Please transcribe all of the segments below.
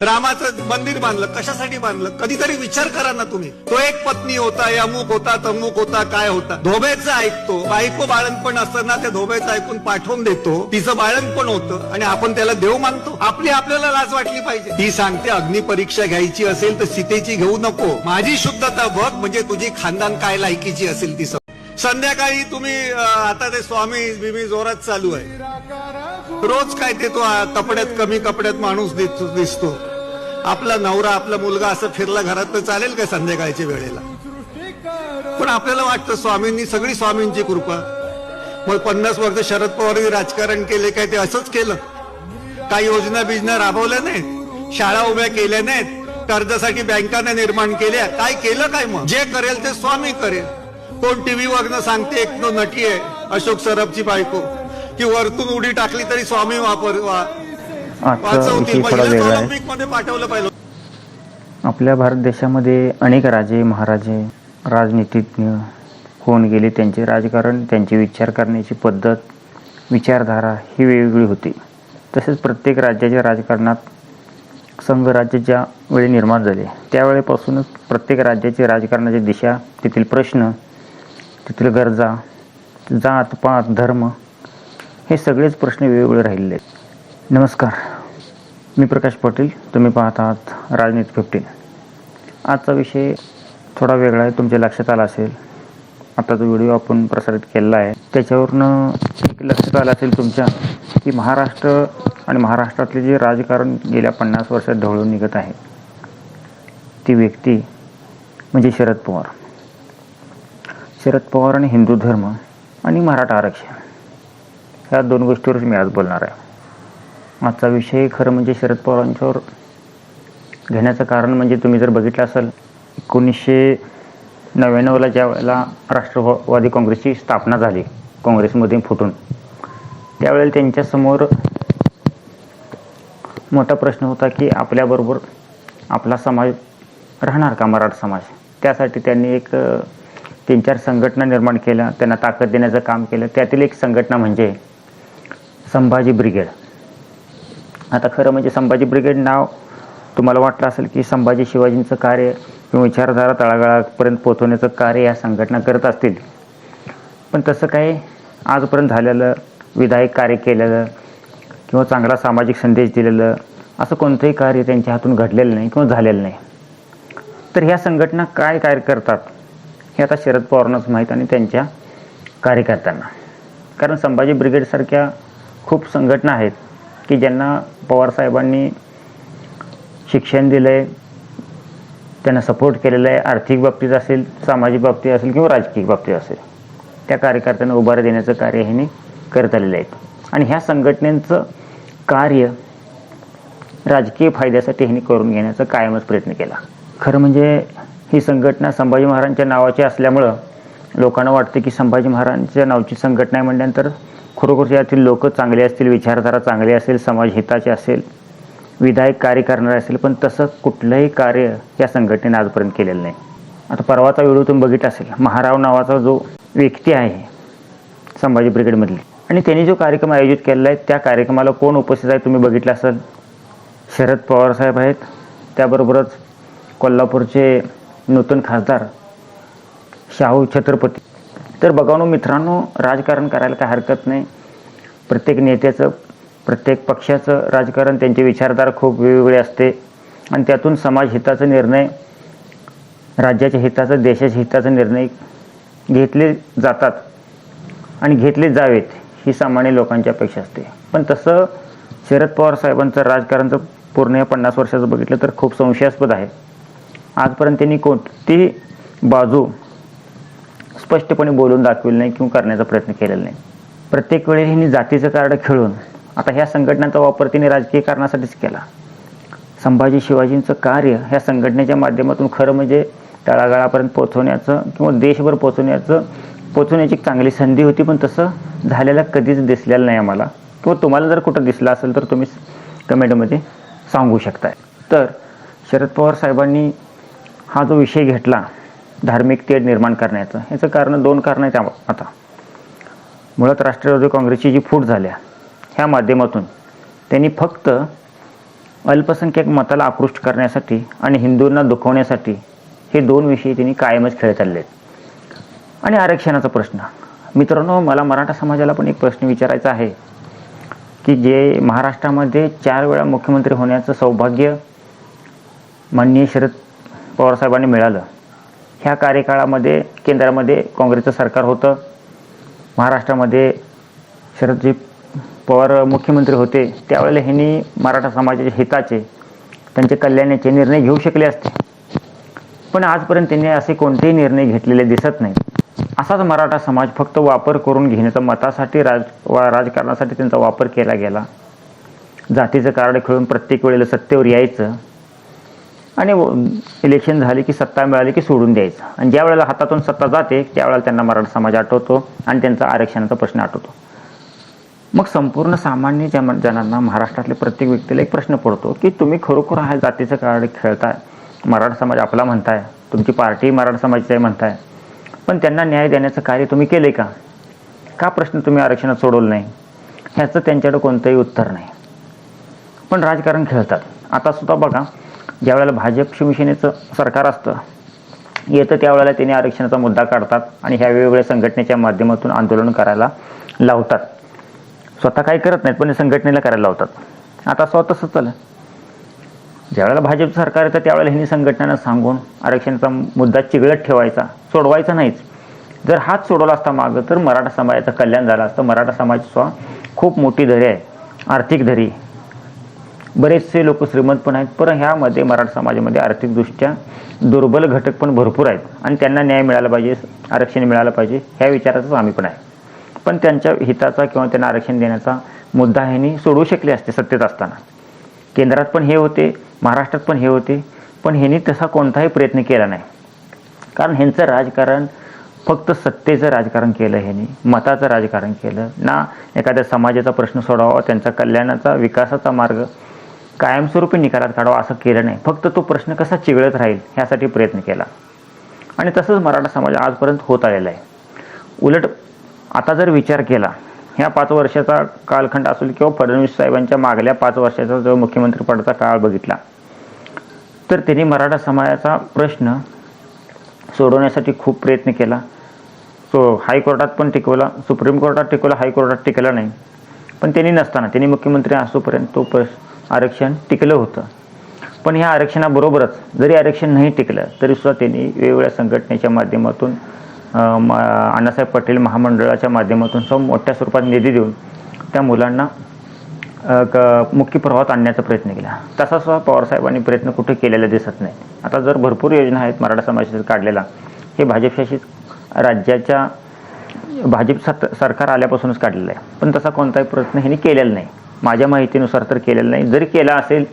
रामाचं मंदिर बांधलं कशासाठी बांधलं? कधीतरी विचार करा ना तुम्ही. तो एक पत्नी होता अमुक होता तमुक होता काय होता. धोबेचं ऐकतो. बायको बाळणपण असताना त्या धोबेचं ऐकून पाठवून देतो. तिचं बाळणपण होतं आणि आपण त्याला देव मानतो. आपली आपल्याला लाज वाटली पाहिजे. ती सांगते अग्निपरीक्षा घ्यायची असेल तर सीतेची घेऊ नको. माझी शुद्धता बघ म्हणजे तुझी खानदान काय लायकीची असेल ती संध्याकाळी तुम्ही आता ते स्वामी बिमी जोरात चालू आहे. रोज काय ते तो कपड्यात कमी कपड्यात माणूस दिसतो. आपला नवरा आपला मुलगा असं फिरला घरात तर चालेल का संध्याकाळच्या वेळेला? पण आपल्याला वाटतं स्वामींनी सगळी स्वामींची कृपा. मग पन्नास वर्ष शरद पवारांनी राजकारण केले काय ते असंच केलं? काही योजना बिजना राबवल्या नाहीत? शाळा उभ्या केल्या नाहीत? कर्जासाठी बँकाने निर्माण केल्या? काय केलं काय मग? जे करेल ते स्वामी करेल. कोण टीव्ही वरनं सांगते एक तो नटी आहे अशोक सरबची बायको. की वरतून उडी टाकली तरी स्वामी वापर वा- आजचा विषय थोडा म्हणजे वेगळा आहे. आपल्या भारत देशामध्ये अनेक राजे महाराजे राजनीतिज्ञ होऊन गेले. त्यांचे राजकारण त्यांची विचार करण्याची पद्धत विचारधारा ही वेगवेगळी होती. तसेच प्रत्येक राज्याच्या राजकारणात संघराज्य ज्या वेळी निर्माण झाले त्यावेळेपासूनच प्रत्येक राज्याची राजकारणाची दिशा तेथील प्रश्न तेथील गरजा जात पात धर्म हे सगळेच प्रश्न वेगवेगळे राहिलेले आहेत. नमस्कार. मी प्रकाश पाटील. तुम्ही पाहत आहात राजनीत फिफ्टीन आजचा विषय थोडा वेगळा आहे तुमच्या लक्षात आला असेल. आता जो व्हिडिओ आपण प्रसारित केलेला आहे त्याच्यावरनं एक लक्षात आलं असेल तुमच्या की महाराष्ट्र आणि महाराष्ट्रातले जे राजकारण गेल्या पन्नास वर्षात ढवळून निघत आहे ती व्यक्ती म्हणजे शरद पवार. शरद पवार आणि हिंदू धर्म आणि मराठा आरक्षण. ह्या दोन गोष्टीवरच मी आज बोलणार आहे. आजचा विषय खरं म्हणजे शरद पवारांच्यावर घेण्याचं कारण म्हणजे तुम्ही जर बघितलं असाल एकोणीसशे नव्याण्णवला ज्या वेळेला राष्ट्रवादी काँग्रेसची स्थापना झाली काँग्रेसमध्ये फुटून त्यावेळेला त्यांच्यासमोर मोठा प्रश्न होता की आपल्याबरोबर आपला समाज राहणार का मराठा समाज? त्यासाठी त्यांनी एक तीन चार संघटना निर्माण केल्या त्यांना ताकद देण्याचं काम केलं. त्यातील एक संघटना म्हणजे संभाजी ब्रिगेड. आता खरं म्हणजे संभाजी ब्रिगेड नाव तुम्हाला वाटलं असेल की संभाजी शिवाजींचं कार्य किंवा विचारधारा तळागाळापर्यंत पोहोचवण्याचं कार्य या संघटना करत असतील. पण तसं काही आजपर्यंत झालेलं विधायक कार्य केलेलं किंवा चांगला सामाजिक संदेश दिलेलं असं कोणतंही कार्य त्यांच्या हातून घडलेलं नाही किंवा झालेलं नाही. तर ह्या संघटना काय कार्य करतात हे आता शरद पवारांनाच माहीत आणि त्यांच्या कार्यकर्त्यांना. कारण संभाजी ब्रिगेडसारख्या खूप संघटना आहेत. की ज्यांना पवारसाहेबांनी शिक्षण दिलं आहे त्यांना सपोर्ट केलेला आहे आर्थिक बाबतीत असेल सामाजिक बाबतीत असेल किंवा राजकीय बाबतीत असेल त्या कार्यकर्त्यांना उभारी देण्याचं कार्य ह्यांनी करत आलेलं आहे. आणि ह्या संघटनेचं कार्य राजकीय फायद्यासाठी ह्यांनी करून घेण्याचा कायमच प्रयत्न केला. खरं म्हणजे ही संघटना संभाजी महाराजांच्या नावाची असल्यामुळं लोकांना वाटते की संभाजी महाराजांच्या नावची संघटना आहे म्हटल्यानंतर खरोखर यातील लोक चांगले असतील विचारधारा चांगली असेल समाज हिताचे असेल विधायक कार्य करणारे असेल पण तसं कुठलंही कार्य या संघटनेने आजपर्यंत केलेलं नाही. आता परवाचा व्हिडिओ तुम्ही बघितला असेल महाराव नावाचा जो व्यक्ती आहे संभाजी ब्रिगेडमधली आणि त्यांनी जो कार्यक्रम आयोजित केलेला आहे त्या कार्यक्रमाला कोण उपस्थित आहे तुम्ही बघितलं असाल? शरद पवार साहेब आहेत त्याबरोबरच कोल्हापूरचे नूतन खासदार शाहू छत्रपती. तर बघा मित्रांनो राजकारण करायला काय हरकत नाही. प्रत्येक नेत्याचं प्रत्येक पक्षाचं राजकारण त्यांचे विचारधारा खूप वेगवेगळे असते. आणि त्यातून समाज हिताचा निर्णय राज्याच्या हिताचा देशाच्या हिताचा निर्णय घेतले जातात. आणि घेतले जावेत ही सामान्य लोकांची अपेक्षा असते. पण तसं शरद पवार साहेबांचं राजकारणचं पूर्ण या पन्नास वर्षाचं बघितलं तर खूप संशयास्पद आहे. आजपर्यंत त्यांनी कोणती बाजू स्पष्टपणे बोलून दाखविलं नाही किंवा करण्याचा प्रयत्न केलेला नाही. प्रत्येक वेळी हिने जातीचं कार्ड खेळून आता ह्या संघटनांचा वापर तिने राजकीय कारणासाठीच केला. संभाजी शिवाजींचं कार्य ह्या संघटनेच्या माध्यमातून खरं म्हणजे तळागाळापर्यंत पोहोचवण्याचं किंवा देशभर पोहोचवण्याचं पोहोचवण्याची एक चांगली संधी होती पण तसं झालेलं कधीच दिसलेलं नाही आम्हाला. किंवा तुम्हाला जर कुठं दिसलं असेल तर तुम्ही कमेंटमध्ये सांगू शकताय. तर शरद पवार साहेबांनी हा जो विषय घेतला धार्मिक तेढ निर्माण करण्याचं. याचं कारण दोन कारण आहेत आता. मुळात राष्ट्रवादी काँग्रेसची जी फूट झाल्या ह्या माध्यमातून त्यांनी फक्त अल्पसंख्याक मताला आकृष्ट करण्यासाठी आणि हिंदूंना दुखवण्यासाठी हे दोन विषय त्यांनी कायमच खेळत चालले आहेत आणि आरक्षणाचा प्रश्न. मित्रांनो मला मराठा समाजाला पण एक प्रश्न विचारायचा आहे की जे महाराष्ट्रामध्ये चार वेळा मुख्यमंत्री होण्याचं सौभाग्य माननीय शरद पवारसाहेबांनी मिळालं ह्या कार्यकाळामध्ये केंद्रामध्ये काँग्रेसचं सरकार होतं. महाराष्ट्रामध्ये शरदजी पवार मुख्यमंत्री होते. त्यावेळेला ह्यांनी मराठा समाजाच्या हिताचे त्यांचे कल्याणाचे निर्णय घेऊ शकले असते. पण आजपर्यंत त्यांनी असे कोणतेही निर्णय घेतलेले दिसत नाही असाच मराठा समाज फक्त वापर करून घेण्याचा मतासाठी राज वा राजकारणासाठी त्यांचा वापर केला गेला. जातीचं कार्ड खेळून प्रत्येक वेळेला सत्तेवर यायचं. आणि इलेक्शन झाले की सत्ता मिळाली की सोडून द्यायचं. आणि ज्या वेळेला हातातून सत्ता जाते त्यावेळेला त्यांना मराठा समाज आठवतो आणि त्यांचा आरक्षणाचा प्रश्न आठवतो. मग संपूर्ण सामान्य जन जनांना महाराष्ट्रातल्या प्रत्येक व्यक्तीला एक प्रश्न पडतो की तुम्ही खरोखर हा जातीचं कार्ड खेळताय? मराठा समाज आपला म्हणताय. तुमची पार्टी मराठा समाजाची आहे म्हणताय. पण त्यांना न्याय देण्याचं कार्य तुम्ही केले का? का प्रश्न तुम्ही आरक्षणात सोडवलं नाही? ह्याचं त्यांच्याकडे कोणतंही उत्तर नाही. पण राजकारण खेळतात. आता सुद्धा बघा ज्यावेळेला भाजप शिवसेनेचं सरकार असतं येतं त्यावेळेला त्यांनी आरक्षणाचा मुद्दा काढतात आणि ह्या वेगवेगळ्या संघटनेच्या माध्यमातून आंदोलन करायला लावतात. स्वतः काही करत नाहीत पण संघटनेला करायला लावतात. आता स्वतः तसंच चाललं ज्यावेळेला भाजपचं सरकार येतं त्यावेळेला ह्यांनी संघटनांना सांगून आरक्षणाचा मुद्दा चिघळत ठेवायचा सोडवायचा नाहीच. जर हात सोडवला असता मागं तर मराठा समाजाचं कल्याण झालं असतं. मराठा समाज खूप मोठी धरी आहे. आर्थिक धरी. बरेचसे लोक श्रीमंत पण आहेत. पण ह्यामध्ये मराठा समाजामध्ये आर्थिकदृष्ट्या दुर्बल घटक पण भरपूर आहेत. आणि त्यांना न्याय मिळाला पाहिजे आरक्षण मिळालं पाहिजे ह्या विचाराचंच आम्ही पण आहे. पण त्यांच्या हिताचा किंवा त्यांना आरक्षण देण्याचा मुद्दा ह्यांनी सोडवू शकले असते सत्तेत असताना. केंद्रात पण हे होते महाराष्ट्रात पण हे होते पण ह्यांनी तसा कोणताही प्रयत्न केला नाही. कारण ह्यांचं राजकारण फक्त सत्तेचं राजकारण केलं ह्यांनी मताचं राजकारण केलं ना एखाद्या समाजाचा प्रश्न सोडावा त्यांचा कल्याणाचा विकासाचा मार्ग कायमस्वरूपी निकालात काढावा असं केलं नाही. फक्त तो प्रश्न कसा चिघळत राहील ह्यासाठी प्रयत्न केला. आणि तसंच मराठा समाज आजपर्यंत होत आलेला आहे. उलट आता जर विचार केला ह्या पाच वर्षाचा कालखंड असेल किंवा फडणवीस साहेबांच्या मागल्या पाच वर्षाचा जो मुख्यमंत्रीपदाचा काळ बघितला तर त्यांनी मराठा समाजाचा प्रश्न सोडवण्यासाठी खूप प्रयत्न केला. सो हायकोर्टात पण टिकवला सुप्रीम कोर्टात टिकवला हायकोर्टात टिकला नाही. पण त्यांनी नसताना त्यांनी मुख्यमंत्री असोपर्यंत तो प्रश्न आरक्षण टिकलं होतं. पण ह्या आरक्षणाबरोबरच जरी आरक्षण नाही टिकलं तरी सुद्धा त्यांनी वेगवेगळ्या संघटनेच्या माध्यमातून अण्णासाहेब पटेल महामंडळाच्या माध्यमातून सम मोठ्या स्वरूपात निधी देऊन त्या मुलांना क- मुख्य प्रवाहात आणण्याचा प्रयत्न केला. तसा सुद्धा पवारसाहेबांनी प्रयत्न कुठे केलेला दिसत नाही. आता जर भरपूर योजना आहेत मराठा समाजात काढलेला हे भाजपशासित राज्याच्या भाजप सत सरकार आल्यापासूनच काढलेलं आहे. पण तसा कोणताही प्रयत्न ह्यांनी केलेला नाही. माझ्या माहितीनुसार तर केलेलं नाही. जरी केला असेल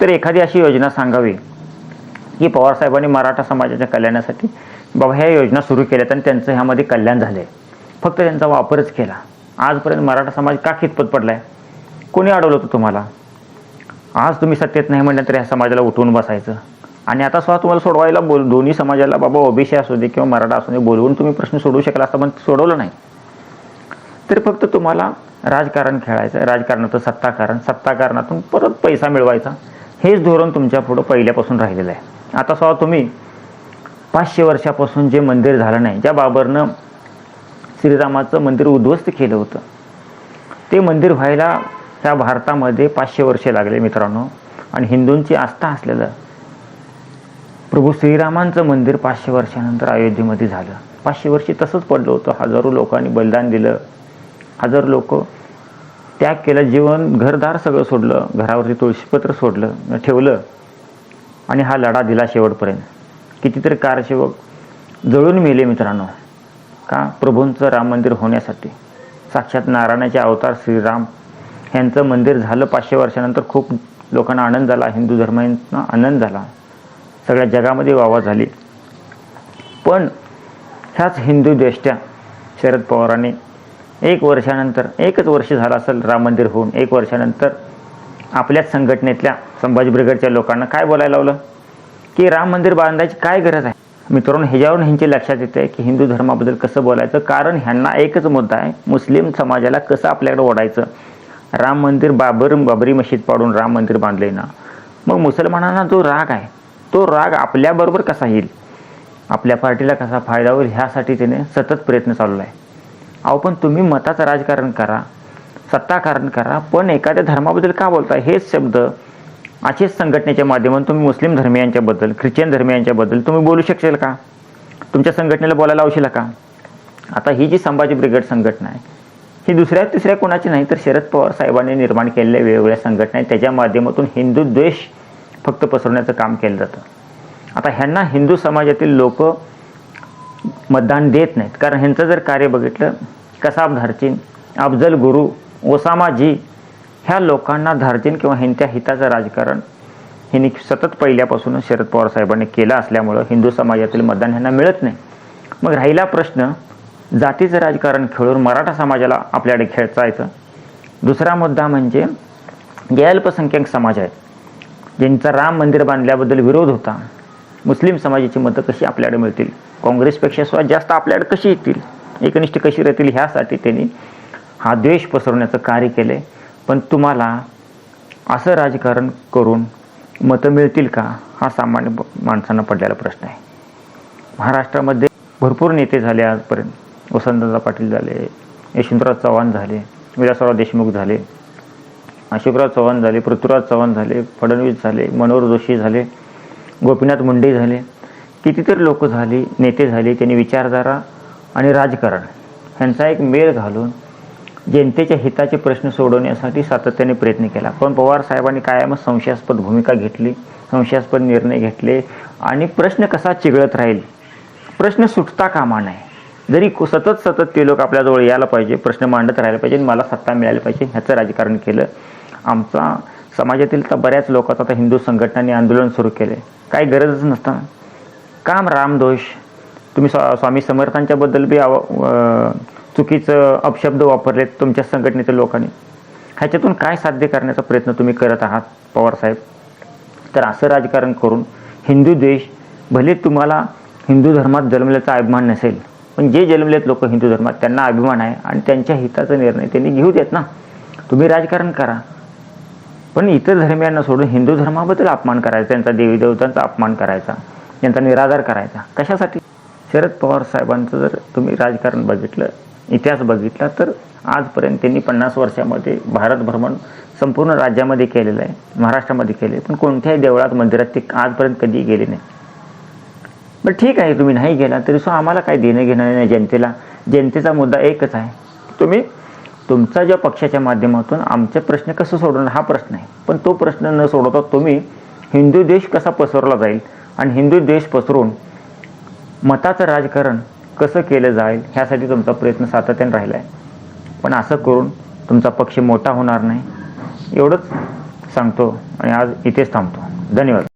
तर एखादी अशी योजना सांगावी की पवारसाहेबांनी मराठा समाजाच्या कल्याणासाठी बाबा ह्या योजना सुरू केल्यात आणि त्यांचं ह्यामध्ये कल्याण झालं आहे फक्त त्यांचा वापरच केला. आजपर्यंत मराठा समाज का खितपत आहे कोणी अडवलं होतं तुम्हाला? आज तुम्ही सत्तेत नाही म्हटलं तर ह्या समाजाला उठवून बसायचं. आणि आता स्वतः तुम्हाला सोडवायला बोल दोन्ही समाजाला बाबा ओबीसी असू दे किंवा मराठा असू दे बोलवून तुम्ही प्रश्न सोडवू शकला असता पण सोडवलं नाही. तर फक्त तुम्हाला राजकारण खेळायचं राजकारणातून सत्ताकारण सत्ताकारणातून परत पैसा मिळवायचा. हेच धोरण तुमच्या पुढं पहिल्यापासून राहिलेलं आहे. आता स्वतः तुम्ही पाचशे वर्षापासून जे मंदिर झालं नाही ज्या बाबरनं श्रीरामाचं मंदिर उद्ध्वस्त केलं होतं ते मंदिर व्हायला त्या भारतामध्ये पाचशे वर्षे लागले मित्रांनो. आणि हिंदूंची आस्था असलेलं प्रभू श्रीरामांचं मंदिर पाचशे वर्षानंतर अयोध्येमध्ये झालं. पाचशे वर्षी तसंच पडलं होतं. हजारो लोकांनी बलिदान दिलं. हजर लोक त्याग केलं जीवन घरदार सगळं सोडलं घरावरती तुळशीपत्र सोडलं ठेवलं आणि हा लढा दिला शेवटपर्यंत. कितीतरी कारसेवक जळून मेले मित्रांनो का? प्रभूंचं राम मंदिर होण्यासाठी. साक्षात नारायणाचे अवतार श्रीराम ह्यांचं मंदिर झालं पाचशे वर्षानंतर. खूप लोकांना आनंद झाला हिंदू धर्मांना आनंद झाला. सगळ्या जगामध्ये वावा झाली. पण ह्याच हिंदू देष्ट्या शरद पवारांनी एक वर्षानंतर एकच वर्ष झालं असेल राम मंदिर होऊन एक वर्षानंतर आपल्याच संघटनेतल्या संभाजी ब्रिगेडच्या लोकांना काय बोलायला लावलं? की राम मंदिर बांधायची काय गरज आहे? मित्रांनो ह्याच्यावरून ह्यांची लक्षात येतं आहे की हिंदू धर्माबद्दल कसं बोलायचं? कारण ह्यांना एकच मुद्दा आहे मुस्लिम समाजाला कसं आपल्याकडे ओढायचं? राम मंदिर बाबर बाबरी मशीद पाडून राम मंदिर बांधले ना? मग मुसलमानांना जो राग आहे तो राग आपल्याबरोबर कसा येईल? आपल्या पार्टीला कसा फायदा होईल? ह्यासाठी त्याने सतत प्रयत्न चालू आहे अहो पण तुम्ही मताचं राजकारण करा सत्ताकारण करा पण एखाद्या धर्माबद्दल का बोलताय? हेच शब्द असेच संघटनेच्या माध्यमातून तुम्ही मुस्लिम धर्मियांच्याबद्दल ख्रिश्चन धर्मियांच्याबद्दल तुम्ही बोलू शकशील का? तुमच्या संघटनेला बोलायला लावशील का? आता ही जी संभाजी ब्रिगेड संघटना आहे ही दुसऱ्या तिसऱ्या कोणाची नाही तर शरद पवार साहेबांनी निर्माण केलेल्या वेगवेगळ्या संघटना आहेत त्याच्या माध्यमातून हिंदू द्वेष फक्त पसरवण्याचं काम केलं जातं. आता ह्यांना हिंदू समाजातील लोक मतदान देत नाहीत. कारण ह्यांचं जर कार्य बघितलं कसाब धारचीन अफजल गुरु ओसामाजी ह्या लोकांना धारचीन किंवा ह्यांच्या हिताचं राजकारण ह्यांनी सतत पहिल्यापासूनच शरद पवार साहेबांनी केलं असल्यामुळं हिंदू समाजातील मतदान ह्यांना मिळत नाही. मग राहिला प्रश्न जातीचं राजकारण खेळून मराठा समाजाला आपल्याकडे खेळचायचं. दुसरा मुद्दा म्हणजे जे अल्पसंख्याक समाज आहेत ज्यांचा राम मंदिर बांधल्याबद्दल विरोध होता मुस्लिम समाजाची मतं कशी आपल्याकडे मिळतील? काँग्रेसपेक्षा सुद्धा जास्त आपल्याकडे कशी येतील? एकनिष्ठ कशी राहतील ह्यासाठी त्यांनी हा द्वेष पसरवण्याचं कार्य केले पण तुम्हाला असं राजकारण करून मतं मिळतील का? हा सामान्य माणसांना पडलेला प्रश्न आहे. महाराष्ट्रामध्ये भरपूर नेते झाले आजपर्यंत. वसंतदादा पाटील झाले यशवंतराव चव्हाण झाले विलासराव देशमुख झाले अशोकराव चव्हाण झाले पृथ्वीराज चव्हाण झाले फडणवीस झाले मनोहर जोशी झाले गोपीनाथ मुंडे झाले. कितीतरी लोक झाली नेते झाले त्यांनी विचारधारा आणि राजकारण ह्यांचा एक मेळ घालून जनतेच्या हिताचे प्रश्न सोडवण्यासाठी सातत्याने प्रयत्न केला. पण पवार साहेबांनी कायमच संशयास्पद भूमिका घेतली संशयास्पद निर्णय घेतले आणि प्रश्न कसा चिघळत राहील? प्रश्न सुटता कामा नये. जरी सतत सतत ते लोक आपल्याजवळ यायला पाहिजे प्रश्न मांडत राहायला पाहिजे मला सत्ता मिळायला पाहिजे ह्याचं राजकारण केलं. आमचा समाजातील तर बऱ्याच लोकांचा आता हिंदू संघटनांनी आंदोलन सुरू केले काही गरजच नसताना काम रामदोष तुम्ही स्वा स्वामी समर्थांच्याबद्दल बी आव चुकीचं अपशब्द वापरलेत तुमच्या संघटनेच्या लोकांनी. ह्याच्यातून काय साध्य करण्याचा प्रयत्न तुम्ही करत आहात पवारसाहेब तर असं राजकारण करून हिंदू देश भले तुम्हाला हिंदू धर्मात जन्मल्याचा अभिमान नसेल पण जे जन्मलेत लोक हिंदू धर्मात त्यांना अभिमान आहे आणि त्यांच्या हिताचा निर्णय त्यांनी घेऊ देत ना. तुम्ही राजकारण करा. पण इतर धर्मियांना सोडून हिंदू धर्माबद्दल अपमान करायचा त्यांचा देवी देवतांचा अपमान करायचा. त्यांचा निराधार करायचा. कशासाठी? शरद पवार साहेबांचं जर तुम्ही राजकारण बघितलं इतिहास बघितला तर आजपर्यंत त्यांनी पन्नास वर्षामध्ये भारत भ्रमण संपूर्ण राज्यामध्ये केलेलं आहे महाराष्ट्रामध्ये केले पण कोणत्याही देवळात मंदिरात ते आजपर्यंत कधी गेले नाही. बरं ठीक आहे तुम्ही नाही गेला तरी सो आम्हाला काय देणं घेणं नाही जनतेला. जनतेचा मुद्दा एकच आहे. तुम्ही तुमचा ज्या पक्षाच्या माध्यमातून आमचे प्रश्न कसं सोडवणं हा प्रश्न आहे. पण तो प्रश्न न सोडवता तुम्ही हिंदू देश कसा पसरला जाईल आणि हिंदू देश पसरून मताचं राजकारण कसं केलं जाईल ह्यासाठी तुमचा प्रयत्न सातत्याने राहिला आहे पण असं करून तुमचा पक्ष मोठा होणार नाही एवढंच सांगतो आणि आज इथेच थांबतो. धन्यवाद.